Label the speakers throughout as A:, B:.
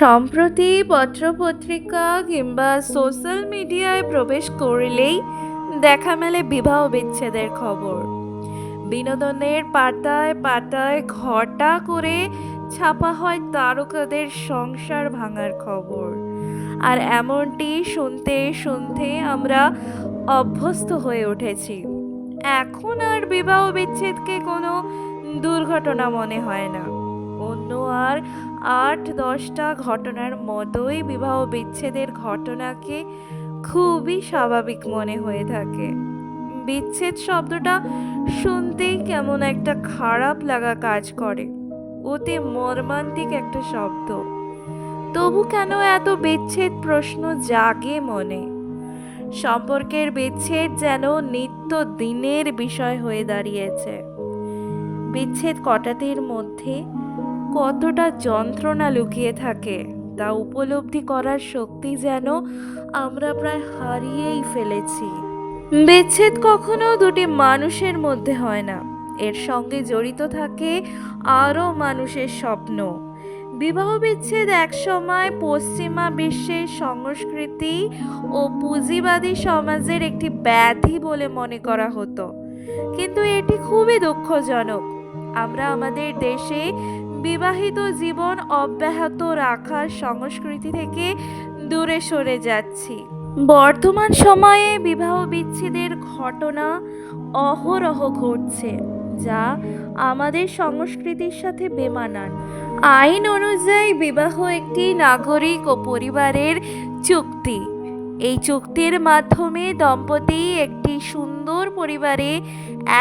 A: সম্প্রতি পত্রপত্রিকা কিংবা সোশ্যাল মিডিয়ায় প্রবেশ করলেই দেখা মেলে বিবাহ বিচ্ছেদের খবর। বিনোদনের পাতায় পাতায় ঘটা করে ছাপা হয় তারকাদের সংসার ভাঙার খবর। আর এমনটি শুনতে শুনতে আমরা অভ্যস্ত হয়ে উঠেছি। এখন আর বিবাহ বিচ্ছেদকে কোনো দুর্ঘটনা মনে হয় না। অন্য আর আট দশটা ঘটনার মতোই বিবাহ বিচ্ছেদের ঘটনাকে খুবই স্বাভাবিক মনে হয়ে থাকে। বিচ্ছেদ শব্দটা শুনতেই কেমন একটা খারাপ লাগা কাজ করে। অতি মর্মান্তিক একটা শব্দ। তবু কেন এত বিচ্ছেদ প্রশ্ন জাগে মনে? সম্পর্কের বিচ্ছেদ যেন নিত্য দিনের বিষয় হয়ে দাঁড়িয়েছে। বিচ্ছেদ কটাতের মধ্যে কতটা যন্ত্রণা লুকিয়ে থাকে, তা উপলব্ধি করার শক্তি যেন আমরা প্রায় হারিয়েই ফেলেছি। বিচ্ছেদ কখনো দুটি মানুষের মধ্যে হয় না। এর সঙ্গে জড়িত থাকে আরও মানুষের স্বপ্ন। বিবাহ বিচ্ছেদ একসময় পশ্চিমা বিশ্বের সংস্কৃতি ও পুঁজিবাদী সমাজের একটি ব্যাধি বলে মনে করা হতো। কিন্তু এটি খুবই দুঃখজনক। আমরা আমাদের দেশে বিবাহিত জীবন অব্যাহত রাখার সংস্কৃতি থেকে দূরে সরে যাচ্ছি। বর্তমান সময়ে বিবাহ বিচ্ছেদের ঘটনা অহরহ ঘটছে, যা আমাদের সংস্কৃতির সাথে বেমানান। আইন অনুযায়ী বিবাহ একটি নাগরিক ও পরিবারের চুক্তি। এই চুক্তির মাধ্যমে দম্পতি একটি সুন্দর পরিবারে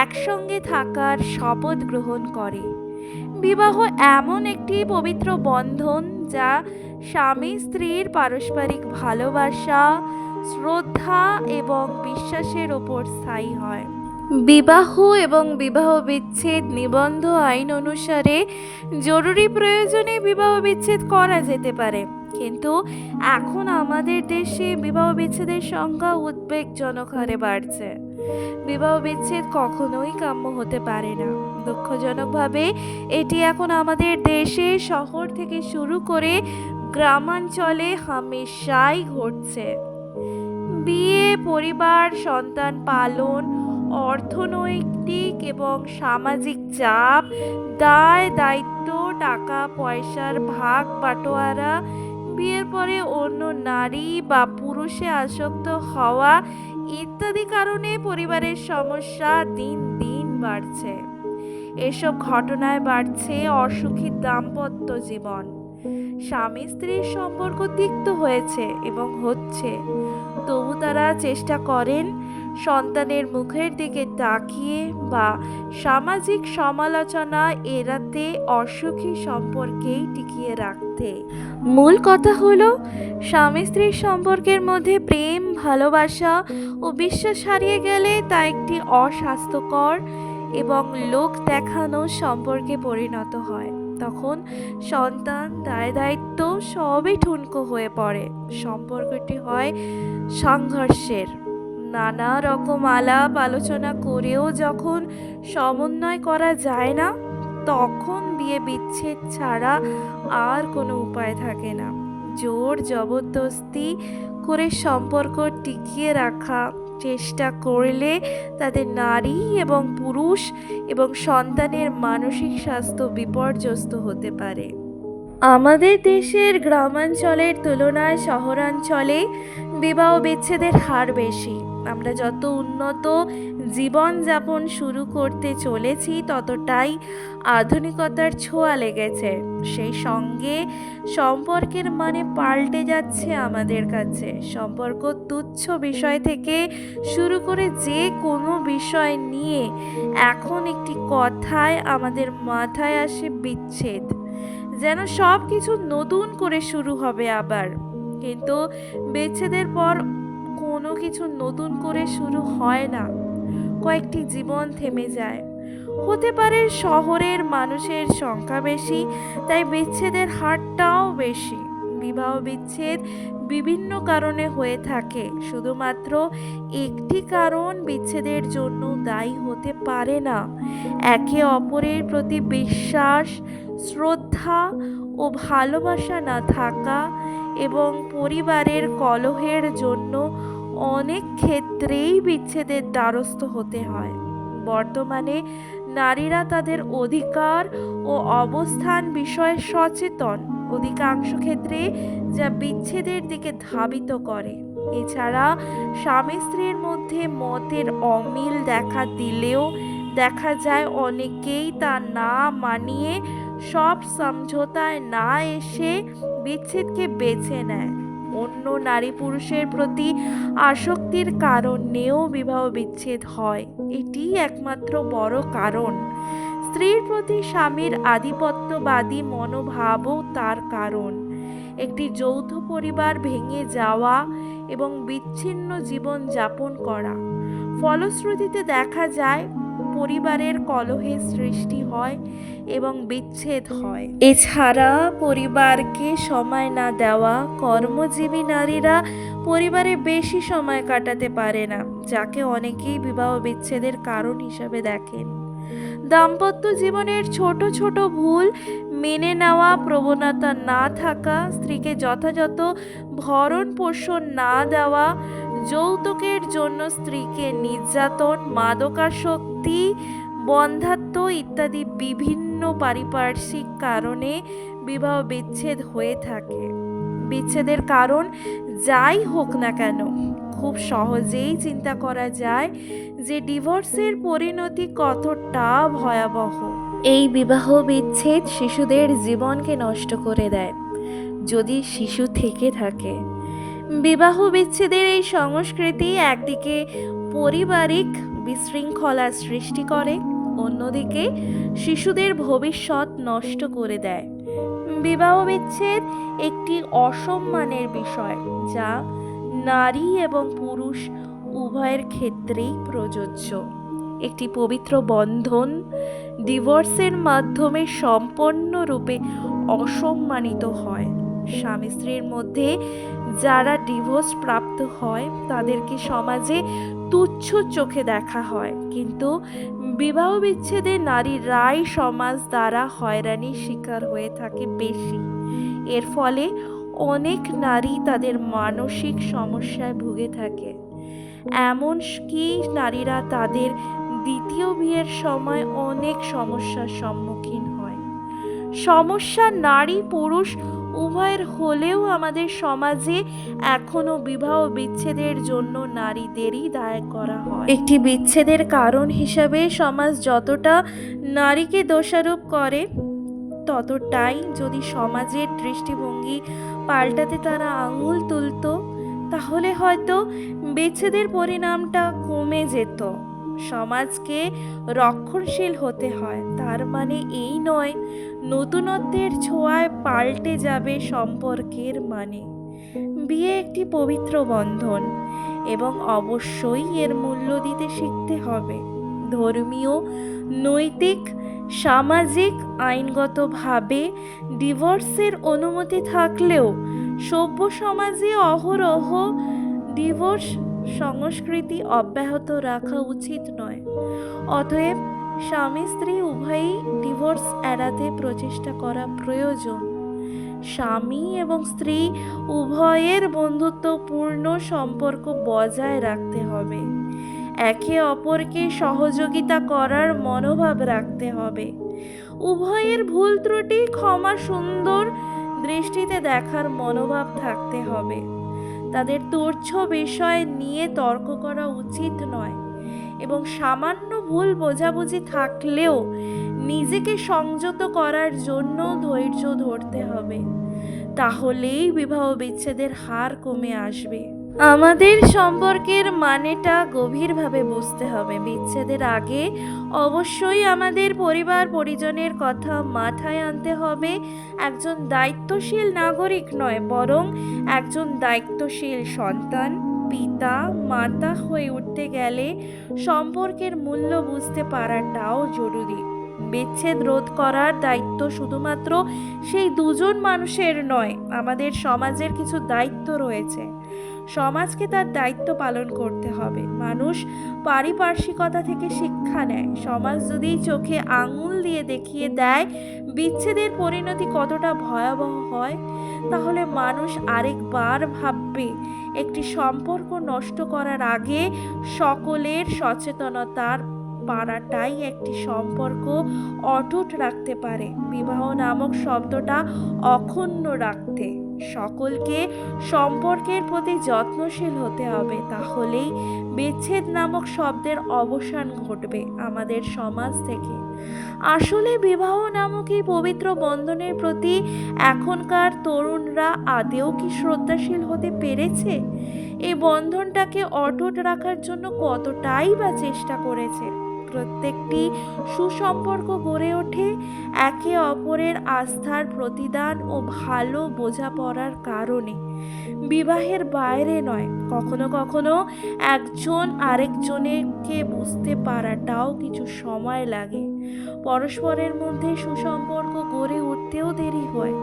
A: একসঙ্গে থাকার শপথ গ্রহণ করে। বিবাহ এমন একটি পবিত্র বন্ধন যা স্বামী স্ত্রীর পারস্পরিক ভালোবাসা, শ্রদ্ধা এবং বিশ্বাসের ওপর স্থায়ী হয়। বিবাহ এবং বিবাহ বিচ্ছেদ নিবন্ধ আইন অনুসারে জরুরি প্রয়োজনে বিবাহ বিচ্ছেদ করা যেতে পারে। কিন্তু এখন আমাদের দেশে বিবাহ বিচ্ছেদের সংখ্যা উদ্বেগজনক হারে বাড়ছে। বিবাহ বিচ্ছেদ কখনোই কাম্য হতে পারে না। দুঃখজনকভাবে এটি এখন আমাদের দেশে শহর থেকে শুরু করে গ্রামাঞ্চলে হামেশাই ঘটছে। বিয়ে, পরিবার, সন্তান পালন, অর্থনৈতিক এবং সামাজিক চাপ, দায়, দায়িত্ব, টাকা, পয়সার ভাগ বাটোয়ারা বিয়ের পরে অন্য নারী বা পুরুষে আসক্ত হওয়া ইত্যাদি কারণে পরিবারের সমস্যা দিন দিন বাড়ছে। এসব ঘটনায় বাড়ছে অসুখী দাম্পত্য জীবন। স্বামী স্ত্রীর সম্পর্ক তিক্ত হয়েছে এবং হচ্ছে। তবু তারা চেষ্টা করেন সন্তানের মুখের দিকে তাকিয়ে বা সামাজিক সমালোচনা এড়াতে অসুখী সম্পর্কেই টিকিয়ে রাখতে। মূল কথা হলো, স্বামী স্ত্রীর সম্পর্কের মধ্যে প্রেম, ভালোবাসা ও বিশ্বাস হারিয়ে গেলে তা একটি অস্বাস্থ্যকর এবং লোক দেখানো সম্পর্কে পরিণত হয়। তখন সন্তান, দায় দায়িত্ব সবই ঠুনকো হয়ে পড়ে। সম্পর্কটি হয় সংঘর্ষের। নানা রকম আলাপ আলোচনা করেও যখন সমন্বয় করা যায় না, তখন বিয়ে বিচ্ছেদ ছাড়া আর কোনো উপায় থাকে না। জোর জবরদস্তি করে সম্পর্ক টিকিয়ে রাখা চেষ্টা করলে তাদের নারী এবং পুরুষ এবং সন্তানের মানসিক স্বাস্থ্য বিপর্যস্ত হতে পারে। আমাদের দেশের গ্রামাঞ্চলের তুলনায় শহরাঞ্চলে বিবাহ বিচ্ছেদের হার বেশি। আমরা যত উন্নত জীবনযাপন শুরু করতে চলেছি, ততটাই আধুনিকতার ছোঁয়া লেগেছে। সেই সঙ্গে সম্পর্কের মানে পাল্টে যাচ্ছে আমাদের কাছে। সম্পর্ক তুচ্ছ বিষয় থেকে শুরু করে যে কোনো বিষয় নিয়ে এখন একটি কথায় আমাদের মাথায় আসে বিচ্ছেদ। যেন সব কিছু নতুন করে শুরু হবে আবার। কিন্তু বিচ্ছেদের পর কোনো কিছু নতুন করে শুরু হয় না। কয়েকটি জীবন থেমে যায়। হতে পারে শহরের মানুষের সংখ্যা বেশি, তাই বিচ্ছেদের হারটাও বেশি। বিবাহ বিচ্ছেদ বিভিন্ন কারণে হয়ে থাকে। শুধুমাত্র একটি কারণ বিচ্ছেদের জন্য দায়ী হতে পারে না। একে অপরের প্রতি বিশ্বাস, শ্রদ্ধা ও ভালোবাসা না থাকা এবং পরিবারের কলহের জন্য অনেক ক্ষেত্রেই বিচ্ছেদের দ্বারস্থ হতে হয়। বর্তমানে নারীরা তাদের অধিকার ও অবস্থান বিষয়ে সচেতন। অধিকাংশ ক্ষেত্রে যা বিচ্ছেদের দিকে ধাবিত করে। এছাড়া স্বামী স্ত্রীর মধ্যে মতের অমিল দেখা দিলেও দেখা যায় অনেকেই তা না মানিয়ে সব সমঝোতায় না এসে বিচ্ছেদকে বেছে নেয়। অন্য নারী পুরুষের প্রতি আসক্তির কারণেও বিবাহ বিচ্ছেদ হয়। এটি একমাত্র বড় কারণ। স্ত্রীর প্রতি স্বামীর আধিপত্যবাদী মনোভাবও তার কারণ। একটি যৌথ পরিবার ভেঙে যাওয়া এবং বিচ্ছিন্ন জীবন যাপন করা। ফলশ্রুতিতে দেখা যায় পরিবারের কলহের সৃষ্টি হয় এবং বিচ্ছেদ হয়। এছাড়া পরিবারকে সময় না দেওয়া কর্মজীবী নারীরা পরিবারে বেশি সময় কাটাতে পারে না, যাকে অনেকেই বিবাহ বিচ্ছেদের কারণ হিসাবে দেখেন। দাম্পত্য জীবনের ছোট ছোট ভুল মেনে নেওয়া, প্রবণতা না থাকা, স্ত্রীকে যথাযথ ভরণ পোষণ না দেওয়া যৌতুকের জন্য স্ত্রীকে নির্যাতন, মাদকাসক্তি, বন্ধাত্ম ইত্যাদি বিভিন্ন পারিপার্শ্বিক কারণে বিবাহ বিচ্ছেদ হয়ে থাকে। বিচ্ছেদের কারণ যাই হোক না কেন, খুব সহজেই চিন্তা করা যায় যে ডিভোর্সের পরিণতি কতটা ভয়াবহ। এই বিবাহ বিচ্ছেদ শিশুদের জীবনকে নষ্ট করে দেয়। যদি শিশু থেকে থাকে বিবাহ বিচ্ছেদের এই সংস্কৃতি একদিকে পারিবারিক বিশৃঙ্খলা সৃষ্টি করে, অন্যদিকে শিশুদের ভবিষ্যৎ নষ্ট করে দেয়। বিবাহ বিচ্ছেদ একটি অসম্মানের বিষয় যা নারী এবং পুরুষ উভয়ের ক্ষেত্রেই প্রযোজ্য। একটি পবিত্র বন্ধন ডিভোর্সের মাধ্যমে সম্পূর্ণরূপে অসম্মানিত হয়। স্বামী স্ত্রীর মধ্যে যারা ডিভোর্স প্রাপ্ত হয়, তাদেরকে সমাজে তুচ্ছ চোখে দেখা হয়। কিন্তু বিবাহ বিচ্ছেদে নারীরাই সমাজ দ্বারা হয়রানির শিকার হয়ে থাকে বেশি। এর ফলে অনেক নারী তাদের মানসিক সমস্যায় ভুগে থাকে। এমন কি নারীরা তাদের দ্বিতীয় বিয়ের সময় অনেক সমস্যার সম্মুখীন হয়। সমস্যা নারী পুরুষ উভয়ের হলেও আমাদের সমাজে এখনও বিবাহ বিচ্ছেদের জন্য নারীদেরই দায় করা হয়। একটি বিচ্ছেদের কারণ হিসাবে সমাজ যতটা নারীকে দোষারোপ করে, ততটাই যদি সমাজের দৃষ্টিভঙ্গি পাল্টাতে তারা আঙুল তুলতো, তাহলে হয়তো বিচ্ছেদের পরিণামটা কমে যেত। সমাজকে রক্ষণশীল হতে হয়। তার মানে এই নয়, নতুনত্বের ছোঁয়ায় পাল্টে যাবে সম্পর্কের মানে। বিয়ে একটি পবিত্র বন্ধন এবং অবশ্যই এর মূল্য দিতে শিখতে হবে। ধর্মীয়, নৈতিক, সামাজিক, আইনগতভাবে ডিভোর্সের অনুমতি থাকলেও সভ্য সমাজে অহরহ ডিভোর্স সংস্কৃতি অব্যাহত রাখা উচিত নয়। অতএব স্বামী স্ত্রী উভয়ই ডিভোর্স এড়াতে প্রচেষ্টা করা প্রয়োজন। স্বামী এবং স্ত্রী উভয়ের বন্ধুত্বপূর্ণ সম্পর্ক বজায় রাখতে হবে। একে অপরকে সহযোগিতা করার মনোভাব রাখতে হবে। উভয়ের ভুল ত্রুটি ক্ষমা সুন্দর দৃষ্টিতে দেখার মনোভাব থাকতে হবে। তাদের তুচ্ছ বিষয় নিয়ে তর্ক করা উচিত নয় এবং সামান্য ভুল বোঝাবুঝি থাকলেও নিজেকে সংযত করার জন্য ধৈর্য ধরতে হবে। তাহলেই বিবাহ বিচ্ছেদের হার কমে আসবে। আমাদের সম্পর্কের মানেটা গভীরভাবে বুঝতে হবে। বিচ্ছেদের আগে অবশ্যই আমাদের পরিবার পরিজনের কথা মাথায় আনতে হবে। একজন দায়িত্বশীল নাগরিক নয়, বরং একজন দায়িত্বশীল সন্তান, পিতা, মাতা হয়ে উঠতে গেলে সম্পর্কের মূল্য বুঝতে পারাটাও জরুরি। বিচ্ছেদ রোধ করার দায়িত্ব শুধুমাত্র সেই দুজন মানুষের নয়, আমাদের সমাজের কিছু দায়িত্ব রয়েছে। সমাজকে তার দায়িত্ব পালন করতে হবে। মানুষ পারিপার্শ্বিকতা থেকে শিক্ষা নেয়। সমাজ যদি চোখে আঙুল দিয়ে দেখিয়ে দেয় বিচ্ছেদের পরিণতি কতটা ভয়াবহ হয়, তাহলে মানুষ আরেকবার ভাববে, একটি সম্পর্ক নষ্ট করার আগে সকলের সচেতনতার পাড়াটাই একটি সম্পর্ক অটুট রাখতে পারে। বিবাহ নামক শব্দটা অক্ষুণ্ণ রাখতে। সকলকে সম্পর্কের প্রতি যত্নশীল হতে হবে, তাহলেই বিচ্ছেদ নামক শব্দের অবসান ঘটবে আমাদের সমাজ থেকে। আসলে বিবাহ নামক এই পবিত্র বন্ধনের প্রতি এখনকার তরুণরা আদেও কি শ্রদ্ধাশীল হতে পেরেছে? এই বন্ধনটাকে অটুট রাখার জন্য কতটাই বা চেষ্টা করেছে? প্রত্যেকটি সুসম্পর্ক গড়ে ওঠে। একে অপরের আস্থার প্রতিদান ও ভালো বোঝাপড়ার কারণে। বিবাহের বাইরে নয়, কখনো কখনো একজন আরেকজনকে বুঝতে পারাটাও কিছু সময় লাগে। পরস্পরের মধ্যে সুসম্পর্ক গড়ে উঠতেও দেরি হয়।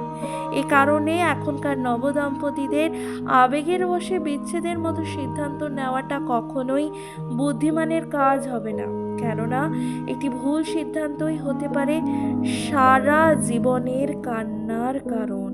A: এ কারণে এখনকার নবদম্পতিদের আবেগের বশে বিচ্ছেদের মতো সিদ্ধান্ত নেওয়াটা কখনোই বুদ্ধিমানের কাজ হবে না। কেননা একটি ভুল সিদ্ধান্তই হতে পারে সারা জীবনের কান্নার কারণ।